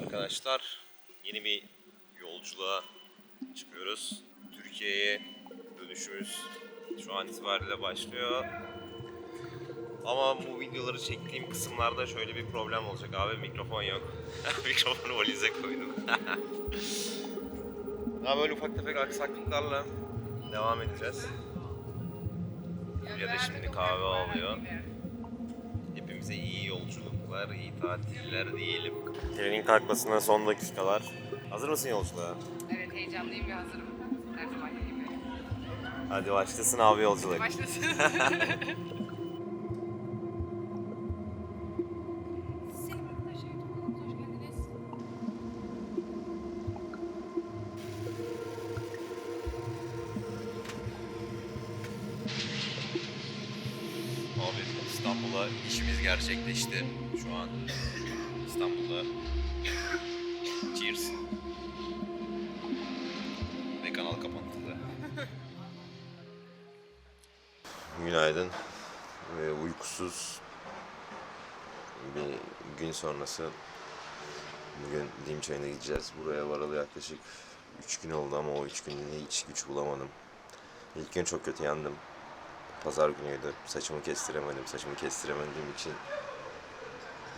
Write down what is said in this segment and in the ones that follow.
arkadaşlar. Yeni bir yolculuğa çıkıyoruz. Türkiye'ye dönüşümüz şu an itibariyle başlıyor. Ama bu videoları çektiğim kısımlarda şöyle bir problem olacak abi. Mikrofon yok. Mikrofonu valize koydum. Daha böyle ufak tefek aksaklıklarla devam edeceğiz. Ya da şimdi kahve alıyor. Hepimize iyi yolculuklar, iyi tatiller diyelim. Trenin kalkmasına son dakikalar. Hazır mısın yolculuğa? Evet heyecanlıyım ve hazırım. Her zamanki gibi. Hadi başlasın abi yolculuk. Başlasın. Abi İstanbul'a işimiz gerçekleşti şu an. İstanbul'da Cheers. Ve kanal kapatıldı. Günaydın. Ve uykusuz bir gün sonrası bugün Dimçay'ına gideceğiz. Buraya varalı yaklaşık 3 gün oldu ama o 3 günde hiç güç bulamadım. İlk gün çok kötü yandım. Pazar günüydü. Saçımı kestiremedim. Saçımı kestiremediğim için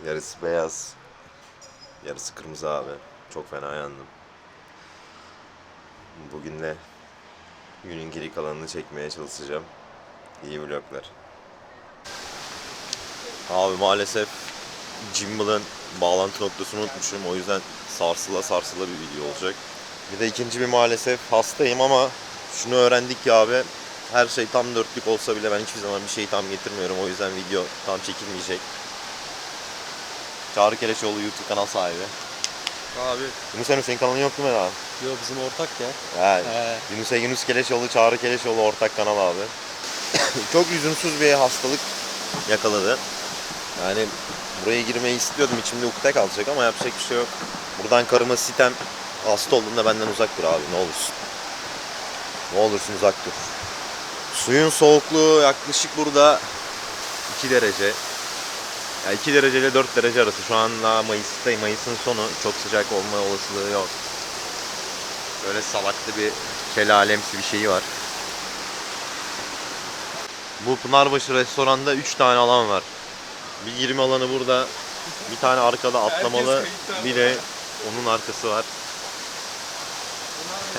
yarısı beyaz, yarısı kırmızı abi. Çok fena yandım. Bugün de günün geri kalanını çekmeye çalışacağım. İyi vloglar. Abi maalesef Jimbal'ın bağlantı noktasını unutmuşum. O yüzden sarsıla sarsıla bir video olacak. Bir de ikinci bir maalesef hastayım ama şunu öğrendik ki abi her şey tam dörtlük olsa bile ben hiçbir zaman bir şeyi tam getirmiyorum. O yüzden video tam çekilmeyecek. Çağrı Keleşoğlu YouTube kanal sahibi. Abi Yunus Emre senin kanalın yok değil mi lan? yo bizim ortak ya. Yani He. Yunus, Yunus Keleşoğlu, Çağrı Keleşoğlu ortak kanal abi. Çok üzümsüz bir hastalık yakaladı. Yani buraya girmeyi istiyordum. içimde ukde kalacak ama yapacak bir şey yok. Buradan karıma sitem hasta olduğunda benden uzak dur abi ne olursun. Ne olursun uzak dur. Suyun soğukluğu yaklaşık burada 2 derece. Ya 2 derece ile 4 derece arası. Şu anda Mayıs'tayım. Mayıs'ın sonu. Çok sıcak olma olasılığı yok. Böyle salaklı bir şelalemsi bir şeyi var. Bu Pınarbaşı restoranda 3 tane alan var. Bir girme alanı burada. Bir tane arkada atlamalı. Bir de onun arkası var.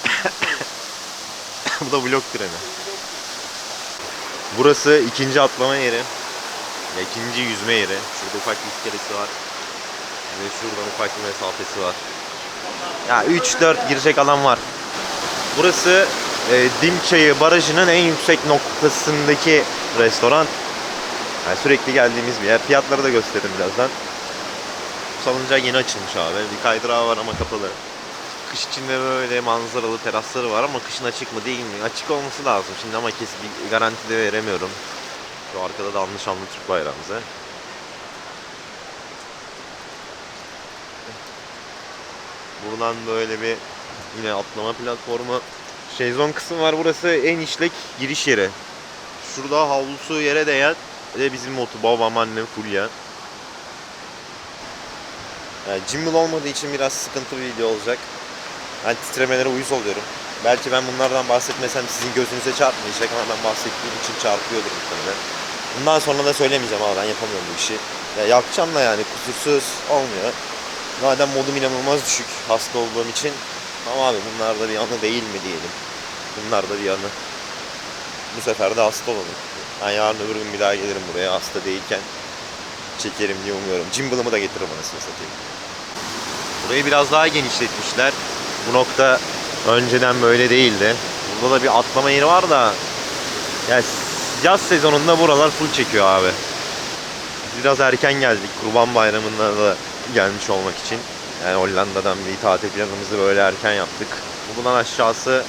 Bu da blok treni. Burası ikinci atlama yeri. Ya ikinci yüzme yeri. Şurada ufak bir iskelesi var. Ve şuradan ufak bir mesafesi var. Ya 3-4 girecek alan var. Burası e, Dimçayı Barajı'nın en yüksek noktasındaki restoran. Yani sürekli geldiğimiz bir yer. Fiyatları da gösteririm birazdan. Salıncak yeni açılmış abi. Bir kaydırağı var ama kapalı. Kış içinde böyle manzaralı terasları var ama kışın açık mı değil mi? Açık olması lazım şimdi ama kesin bir garanti de veremiyorum. Şu arkada da anlı şanlı Türk bayrağımızı. Buradan böyle bir yine atlama platformu. Şezlong kısım var. Burası en işlek giriş yeri. Şurada havlusu yere değen de bizim motu babam annem Fulya. Yani gimbal olmadığı için biraz sıkıntı bir video olacak. Ben titremelere uyuz oluyorum. Belki ben bunlardan bahsetmesem sizin gözünüze çarpmayacak ama ben bahsettiğim için çarpıyordur muhtemelen. Bundan sonra da söylemeyeceğim ama ben yapamıyorum bu işi. Ya yapacağım da yani kusursuz olmuyor. Madem modum inanılmaz düşük hasta olduğum için. Ama abi bunlar da bir anı değil mi diyelim. Bunlar da bir anı. Bu sefer de hasta olalım. Ben yarın öbür gün bir daha gelirim buraya hasta değilken. Çekerim diye umuyorum. Cimbalımı da getiririm anasını satayım. Burayı biraz daha genişletmişler. Bu nokta önceden böyle değildi. Burada da bir atlama yeri var da yani yaz sezonunda buralar full çekiyor abi. Biraz erken geldik. Kurban Bayramı'nda da gelmiş olmak için. Yani Hollanda'dan bir tatil planımızı böyle erken yaptık. Buradan aşağısı...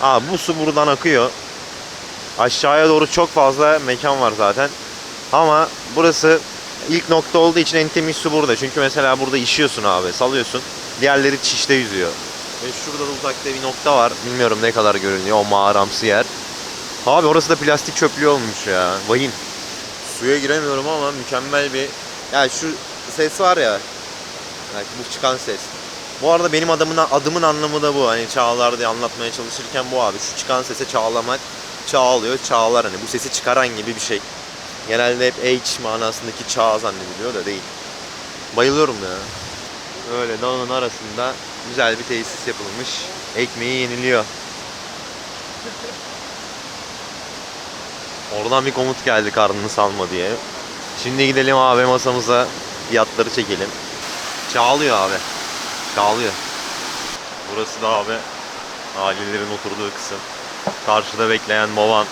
Aa, bu su buradan akıyor. Aşağıya doğru çok fazla mekan var zaten. Ama burası ilk nokta olduğu için en temiz su burada. Çünkü mesela burada işiyorsun abi, salıyorsun. Diğerleri çişte yüzüyor. Ve şurada da uzakta bir nokta var. Bilmiyorum ne kadar görünüyor o mağaramsı yer. Abi orası da plastik çöplüğü olmuş ya. Vahim. Suya giremiyorum ama mükemmel bir... Ya şu ses var ya. Belki bu çıkan ses. Bu arada benim adımın, adımın anlamı da bu. Hani çağlar diye anlatmaya çalışırken bu abi. Şu çıkan sese çağlamak. Çağlıyor, çağlar hani. Bu sesi çıkaran gibi bir şey. Genelde hep H manasındaki çağ zannediliyor da değil. Bayılıyorum ya. Öyle dağın arasında güzel bir tesis yapılmış. Ekmeği yeniliyor. Oradan bir komut geldi karnını salma diye. Şimdi gidelim abi masamıza fiyatları çekelim. Çağlıyor abi. Çağlıyor. Burası da abi ailelerin oturduğu kısım. Karşıda bekleyen baban.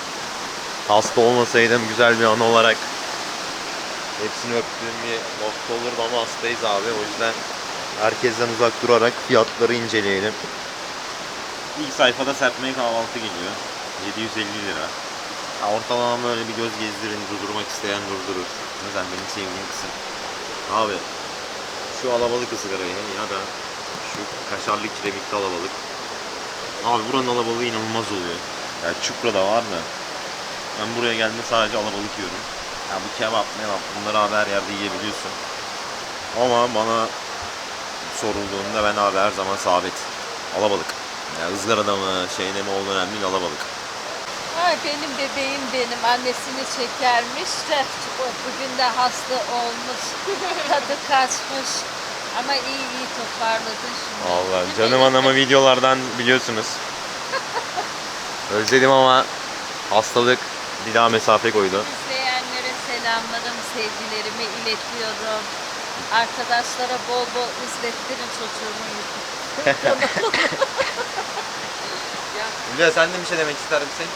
Hasta olmasaydım güzel bir an olarak hepsini öptüğüm bir nokta olurdu ama hastayız abi. O yüzden herkesten uzak durarak fiyatları inceleyelim. İlk sayfada serpmeye kahvaltı geliyor. 750 lira. Ya ortalama böyle bir göz gezdirin, durdurmak isteyen durdurur. Mesela benim sevdiğim kısım. Abi şu alabalık ızgarayı ya da şu kaşarlı kiremikli alabalık. Abi buranın alabalığı inanılmaz oluyor. Yani çupra da var da. Ben buraya geldiğimde sadece alabalık yiyorum. Ya bu kebap var bunları abi her yerde yiyebiliyorsun. Ama bana sorulduğunda ben abi her zaman sabit. Alabalık. Ya ızgarada mı şeyde mi olduğu önemli alabalık. Ay benim bebeğim benim annesini çekermiş de bugün de hasta olmuş. Tadı kaçmış. Ama iyi iyi toparladı şimdi. Allah canım anama videolardan biliyorsunuz. Özledim ama hastalık bir daha mesafe koydu. İzleyenlere selamlarım, sevgilerimi iletiyorum. Arkadaşlara bol bol izlettirin çocuğumun YouTube Hülya sen de bir şey demek ister misin?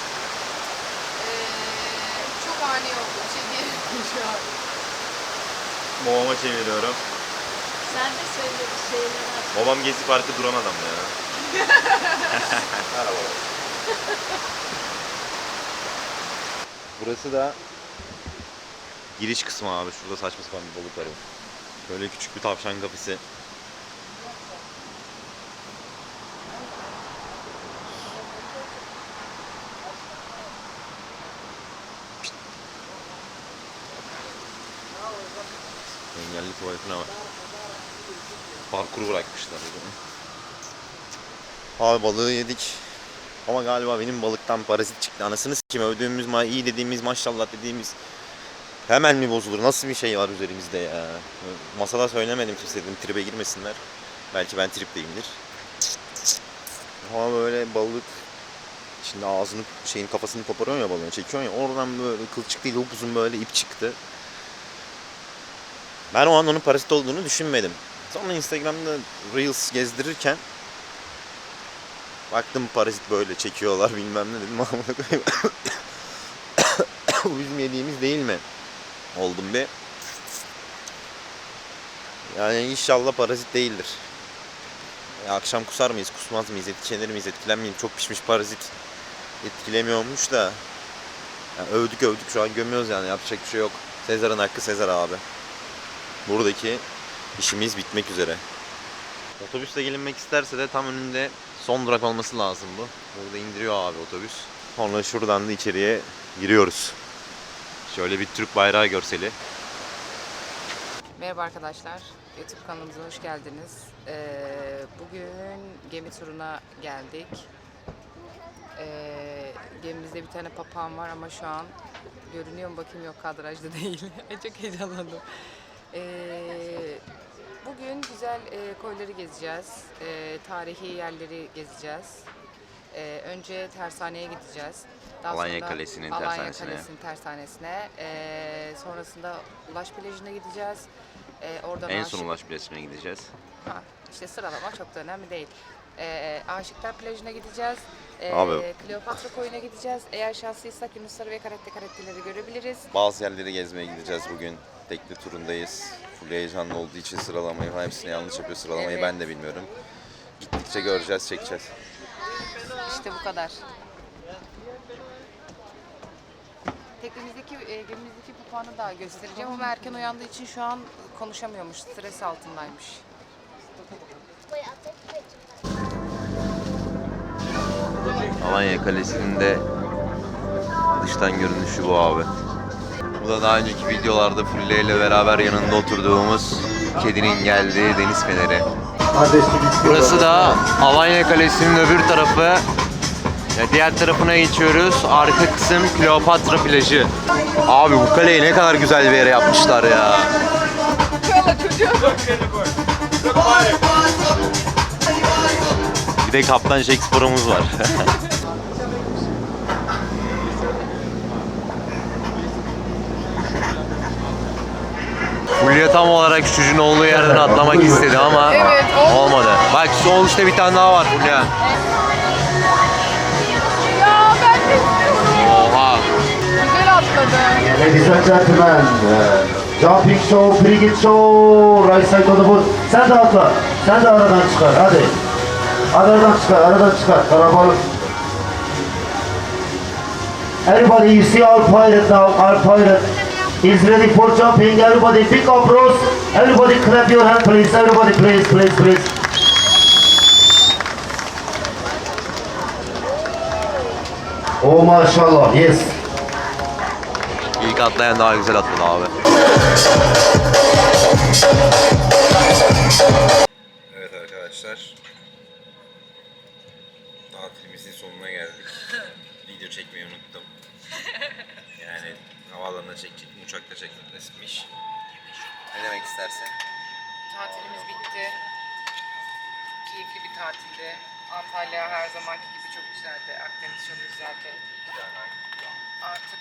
Ani oldu. Diyemiyorum şu an. Babama çeviriyorum. Sen de söyle bir şeyler at. Babam Gezi Parkı duran adam ya. Merhaba. Burası da giriş kısmı abi. Şurada saçma sapan bir balık var. Böyle küçük bir tavşan kafesi. Engelli tuvaletine var. Parkuru bırakmışlar. Abi balığı yedik. Ama galiba benim balıktan parazit çıktı. Anasını sikeyim övdüğümüz, ma iyi dediğimiz, maşallah dediğimiz hemen mi bozulur? Nasıl bir şey var üzerimizde ya? Masada söylemedim kimse dedim tribe girmesinler. Belki ben tripteyimdir. Ama böyle balık şimdi ağzını şeyin kafasını koparıyorsun ya balığın çekiyorsun ya oradan böyle kılçık değil upuzun böyle ip çıktı. Ben o an onun parazit olduğunu düşünmedim. Sonra Instagram'da Reels gezdirirken baktım parazit böyle çekiyorlar bilmem ne dedim. Bu bizim yediğimiz değil mi? Oldum bir. Yani inşallah parazit değildir. Ya akşam kusar mıyız, kusmaz mıyız, etkilenir miyiz, etkilenmeyeyim. Çok pişmiş parazit etkilemiyormuş da. Yani övdük övdük şu an gömüyoruz yani yapacak bir şey yok. Sezar'ın hakkı Sezar abi. Buradaki işimiz bitmek üzere. Otobüsle gelinmek isterse de tam önünde son durak olması lazım bu. Burada indiriyor abi otobüs. Sonra şuradan da içeriye giriyoruz. Şöyle bir Türk bayrağı görseli. Merhaba arkadaşlar. YouTube kanalımıza hoş geldiniz. Ee, bugün gemi turuna geldik. Ee, gemimizde bir tane papağan var ama şu an görünüyor mu bakayım yok kadrajda değil. Çok heyecanlandım. Ee, bugün güzel e, koyları gezeceğiz. Ee, tarihi yerleri gezeceğiz. Ee, önce tersaneye gideceğiz. Daha Alanya sonra Kalesi'nin Alanya tersanesine. Kalesi'nin tersanesine. Ee, sonrasında Ulaş Plajı'na gideceğiz. Ee, oradan En Aşık- son Ulaş Bilesi'ne gideceğiz. Ha, işte sıralama çok da önemli değil. Ee, Aşıklar Plajı'na gideceğiz. Ee, Abi. Kleopatra Koyu'na gideceğiz. Eğer şanslıysak Yunusları ve Karette Karetteleri görebiliriz. Bazı yerleri gezmeye gideceğiz bugün. Tekne turundayız. Full heyecanlı olduğu için sıralamayı falan hepsini yanlış yapıyor. Sıralamayı Evet. ben de bilmiyorum. Gittikçe göreceğiz, çekeceğiz. İşte bu kadar. Teknemizdeki, e, gemimizdeki papağanı da göstereceğim ama erken uyandığı için şu an konuşamıyormuş. Stres altındaymış. Alanya Kalesi'nin de dıştan görünüşü bu abi. Bu da daha önceki videolarda Fulle ile beraber yanında oturduğumuz kedinin geldiği deniz feneri. Burası da Alanya Kalesi'nin öbür tarafı. Ya diğer tarafına geçiyoruz. Arka kısım Kleopatra plajı. Abi bu kaleyi ne kadar güzel bir yere yapmışlar ya. Bir de Kaptan Sparrow'umuz var. Fulya tam olarak çocuğun olduğu yerden atlamak istedi ama Evet, olmadı. Bak sol üstte bir tane daha var Fulya. Ya ben de istiyorum. Oha. Güzel atladı. Ladies and gentlemen, uh, jumping show, frigate show, right side of the boat. Sen de atla, sen de aradan çıkar, hadi. Aradan çıkar, aradan çıkar, karabalık. Everybody, you see our pirate now, our pirate is ready for jumping. Everybody, pick up ropes. Everybody clap your hand, please. Everybody, please, please, please. Oh maşallah, yes. İlk daha güzel atladı abi. Uçakta çekmek nasipmiş. Ne demek istersin? Tatilimiz bitti. Keyifli bir tatildi. Antalya her zamanki gibi çok güzeldi. Akdeniz çok güzeldi. Artık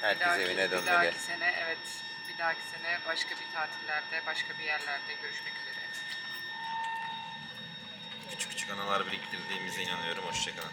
bir Herkes dahaki, evine bir dönmeli. dahaki sene evet bir dahaki sene başka bir tatillerde başka bir yerlerde görüşmek üzere. Küçük küçük anılar biriktirdiğimize inanıyorum. Hoşçakalın.